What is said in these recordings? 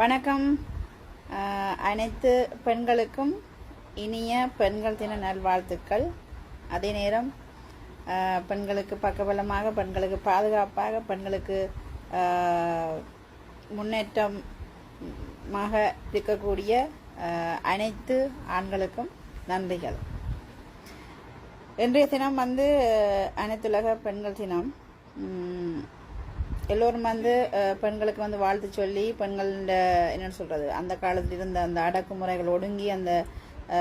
வணக்கம். அனைத்து பெண்களுக்கும் இனிய பெண்கள் தின நல்வாழ்த்துக்கள். அதே நேரம் பெண்களுக்கு பக்கபலமாக பெண்களுக்கு பாதுகாப்பாக பெண்களுக்கு முன்னேற்றமாக இருக்கக்கூடிய அனைத்து ஆண்களுக்கும் நன்றிகள். இன்றைய தினம் வந்து அனைத்துலக பெண்கள் தினம். எல்லோரும் வந்து பெண்களுக்கு வந்து வாழ்த்து சொல்லி பெண்கள என்னன்னு சொல்றது அந்த காலத்தில் இருந்த அந்த அடக்குமுறைகள் ஒடுங்கி அந்த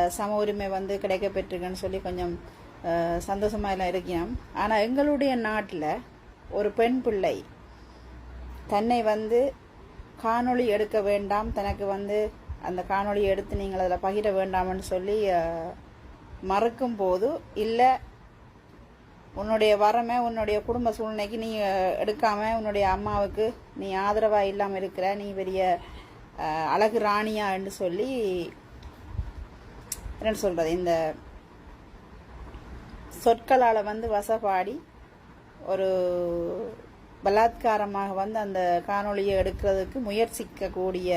சம உரிமை வந்து கிடைக்க பெற்றிருக்குன்னு சொல்லி கொஞ்சம் சந்தோஷமா எல்லாம் இருக்கணும் ஆனால் எங்களுடைய நாட்டில் ஒரு பெண் பிள்ளை தன்னை வந்து காணொளி எடுக்க வேண்டாம் தனக்கு வந்து அந்த காணொளி எடுத்து நீங்கள் அதில் பகிர வேண்டாம்னு சொல்லி மறுக்கும் போது இல்லை உன்னுடைய வரமை உன்னுடைய குடும்ப சூழ்நிலைக்கு நீ எடுக்காமல் எடுக்காம உன்னுடைய அம்மாவுக்கு நீ ஆதரவாக இல்லாமல் இருக்கிற நீ பெரிய அழகு ராணியா என்று சொல்லி என்ன சொல்கிறது இந்த சொற்களால் வந்து வசப்பாடி ஒரு பலாத்காரமாக வந்து அந்த காணொளியை எடுக்கிறதுக்கு முயற்சிக்கக்கூடிய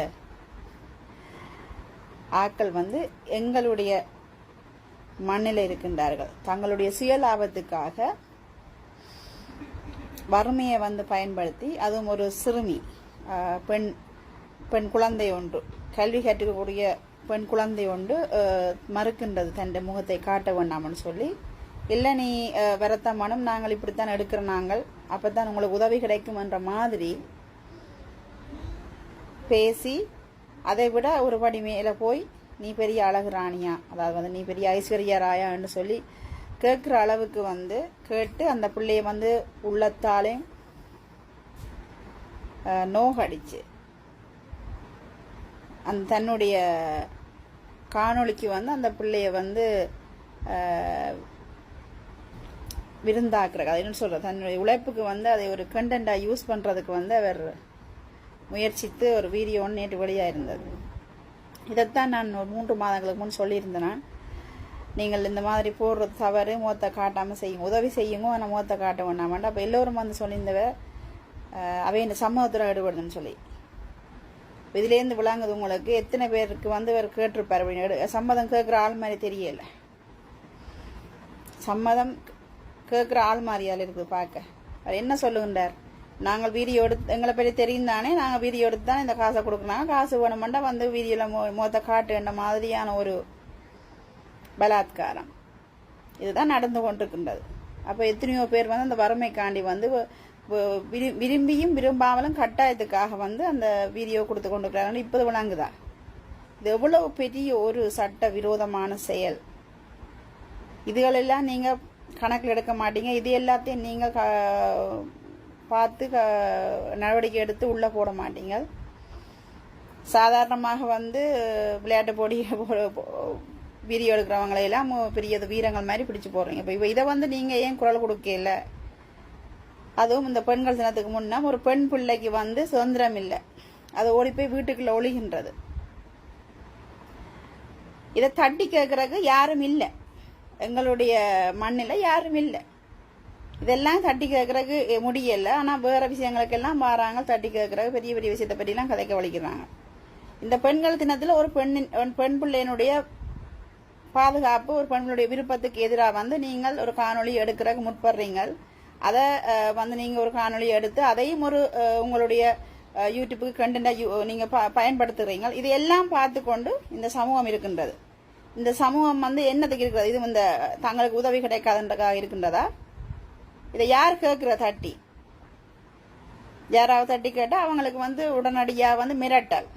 ஆட்கள் வந்து எங்களுடைய மண்ணில் இருக்கின்றார்கள். தங்களுடைய சுயலாபத்துக்காக வறுமையை வந்து பயன்படுத்தி அதுவும் ஒரு சிறுமி பெண் பெண் குழந்தை ஒன்று கல்வி கற்றுக்கக்கூடிய பெண் குழந்தை ஒன்று மறுக்கின்றது தன் முகத்தை காட்ட வேண்டாம்னு சொல்லி. இல்லை நீ ஆஹ், வரத்தமானும் நாங்கள் இப்படித்தான் எடுக்கிற நாங்கள். அப்பதான் உங்களுக்கு உதவி கிடைக்கும் என்ற மாதிரி பேசி அதை விட ஒரு படி மேலே போய் நீ பெரிய அழகு ராணியா? அதாவது வந்து நீ பெரிய ஐஸ்வர்யா ராயான்னு சொல்லி கேட்குற அளவுக்கு வந்து கேட்டு அந்த பிள்ளைய வந்து உள்ளத்தாலே நோகடிச்சு. அந்த தன்னுடைய காணொளிக்கு வந்து அந்த பிள்ளைய வந்து விருந்தாக்குறது அது என்ன சொல்கிறது தன்னுடைய உழைப்புக்கு வந்து அதை ஒரு கண்டென்ட்டாக யூஸ் பண்ணுறதுக்கு வந்து அவர் முயற்சித்து ஒரு வீடியோ ஒன்று நேற்று வெளியாக இருந்தது இதைத்தான் நான் ஒரு மூன்று மாதங்களுக்கு முன் சொல்லியிருந்தேன் நான். நீங்கள் இந்த மாதிரி போடுறது தவறு முகத்தை காட்டாமல் செய்யுங்க உதவி செய்யுங்க ஆனால் முகத்தை காட்ட வேண்டாமாண்டா அப்போ எல்லோரும் வந்து சொல்லியிருந்தவ அவை இந்த சமூகத்தில் ஈடுபடுதுன்னு சொல்லி. இதுலேருந்து விளங்குது உங்களுக்கு எத்தனை பேருக்கு வந்து அவர் கேட்டிருப்பார் அப்படின்னு எடு- சம்மதம் கேட்குற ஆள் மாதிரி தெரியல. சம்மதம் கேட்குற ஆள் மாதிரியால் இருக்குது பார்க்க. அவர் என்ன சொல்லுகின்றார்? நாங்கள் வீடியோ எடுத்து எங்களை பற்றி தெரியும் தானே நாங்கள் வீடியோ எடுத்து தான் இந்த காசை கொடுக்குறாங்க காசு வேணுமெண்டா வந்து வீடியோவில் மொ மொத்த காட்டுன்ற மாதிரியான ஒரு பலாத்காரம். இதுதான் நடந்து கொண்டிருக்கின்றது. அப்போ எத்தனையோ பேர் வந்து அந்த வறுமைக்காண்டி வந்து விரு- விரும்பியும் விரும்பாமலும் கட்டாயத்துக்காக வந்து அந்த வீடியோ கொடுத்து கொண்டிருக்கிறாங்க இப்போது விளங்குதா? இது எவ்வளோ பெரிய ஒரு சட்ட விரோதமான செயல். இதுகளெல்லாம் நீங்கள் கணக்கில் எடுக்க மாட்டீங்க. இது எல்லாத்தையும் நீங்கள் க- பார்த்து க நடவடிக்கை எடுத்து உள்ளே போட மாட்டீங்க. சாதாரணமாக வந்து விளையாட்டு போட்டி வீடியோ எடுக்கிறவங்களையெல்லாம் பெரிய வீரங்கள் மாதிரி பிடிச்சு போடுறீங்க. இப்போ இதை வந்து நீங்கள் ஏன் குரல் கொடுக்கல? அதுவும் இந்த பெண்கள் தினத்துக்கு முன்னே ஒரு பெண் பிள்ளைக்கு வந்து சுதந்திரம் இல்லை. அது ஓடி போய் வீட்டுக்குள்ள ஒழிகின்றது இதை தட்டி கேட்குறக்கு யாரும் இல்லை. எங்களுடைய மண்ணில் யாரும் இல்லை. இதெல்லாம் தட்டி கேட்கறதுக்கு முடியலை. ஆனால் வேற விஷயங்களுக்கெல்லாம் மாறாங்க தட்டி கேட்குறதுக்கு பெரிய பெரிய விஷயத்தை பற்றிலாம் கதைக்க வலிக்கிறாங்க. இந்த பெண்கள் தினத்தில் ஒரு பெண்ணின் பெண் பிள்ளையினுடைய பாதுகாப்பு ஒரு பெண்களுடைய விருப்பத்துக்கு எதிராக வந்து நீங்கள் ஒரு காணொளி எடுக்கிறதுக்கு முற்படுறீங்க அதை வந்து நீங்கள் ஒரு காணொளி எடுத்து அதையும் ஒரு உங்களுடைய யூடியூப்புக்கு கண்டென்ட்டாக நீங்கள் ப பயன்படுத்துகிறீங்க இதையெல்லாம் பார்த்து கொண்டு இந்த சமூகம் இருக்கின்றது. இந்த சமூகம் வந்து என்னத்துக்கு இருக்கிறது? இது இந்த தங்களுக்கு உதவி கிடைக்காதுன்றக்காக இருக்கின்றதா? இதை யார் கேட்குற தட்டி? யாராவது தட்டி கேட்டால் அவங்களுக்கு வந்து உடனடியாக வந்து மிரட்டல்.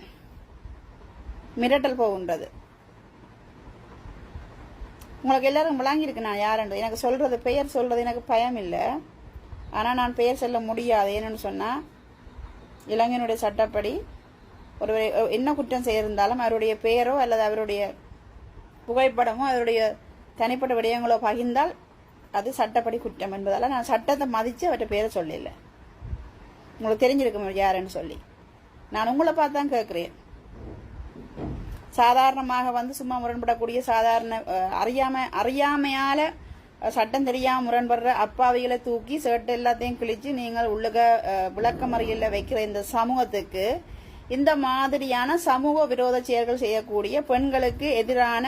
மிரட்டல் போகின்றது. உங்களுக்கு எல்லாரும் விளங்கியிருக்கு நான் யாருன்றது எனக்கு சொல்கிறது பெயர் சொல்கிறது எனக்கு பயம் இல்லை ஆனால் நான் பெயர் சொல்ல முடியாது. ஏன்னு சொன்னால் இளைஞனுடைய சட்டப்படி ஒருவர் என்ன குற்றம் செய்திருந்தாலும் அவருடைய பெயரோ அல்லது அவருடைய புகைப்படமோ அவருடைய தனிப்பட்ட விடயங்களோ பகிர்ந்தால் அது சட்டப்படி குற்றம் என்பதால் நான் சட்டத்தை மதித்து அவர்கிட்ட பேரை சொல்லல உங்களுக்கு தெரிஞ்சிருக்கும் யாருன்னு சொல்லி. நான் உங்களை பார்த்து தான் கேட்குறேன். சாதாரணமாக வந்து சும்மா முரண்படக்கூடிய சாதாரண அறியாம அறியாமையால் சட்டம் தெரியாமல் முரண்படுற அப்பாவிகளை தூக்கி சேட்டு எல்லாத்தையும் கிழிச்சு நீங்கள் உள்ளக விளக்கமறியில் வைக்கிற இந்த சமூகத்துக்கு இந்த மாதிரியான சமூக விரோத செயல்கள் செய்யக்கூடிய பெண்களுக்கு எதிரான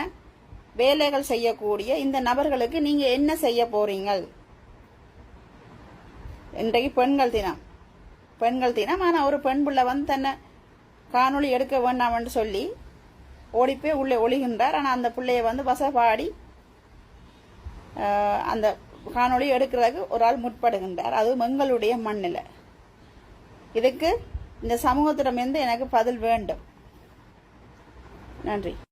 வேலைகள் செய்யக்கூடிய இந்த நபர்களுக்கு நீங்க என்ன செய்ய போறீங்கள்? இன்றைக்கு பெண்கள் தினம். பெண்கள் தினம். ஆனால் ஒரு பெண் பிள்ளை வந்து தன்னை காணொளி எடுக்க வேண்டாம்னு சொல்லி ஓடிப்போய் உள்ளே ஒழிகின்றார் ஆனால் அந்த பிள்ளைய வந்து வசப்பாடி அந்த காணொளி எடுக்கிறதுக்கு ஒரு ஆள் முற்படுகின்றார். அதுவும் எங்களுடைய மண்ணில். இதுக்கு இந்த சமூகத்திடமிருந்து எனக்கு பதில் வேண்டும். நன்றி.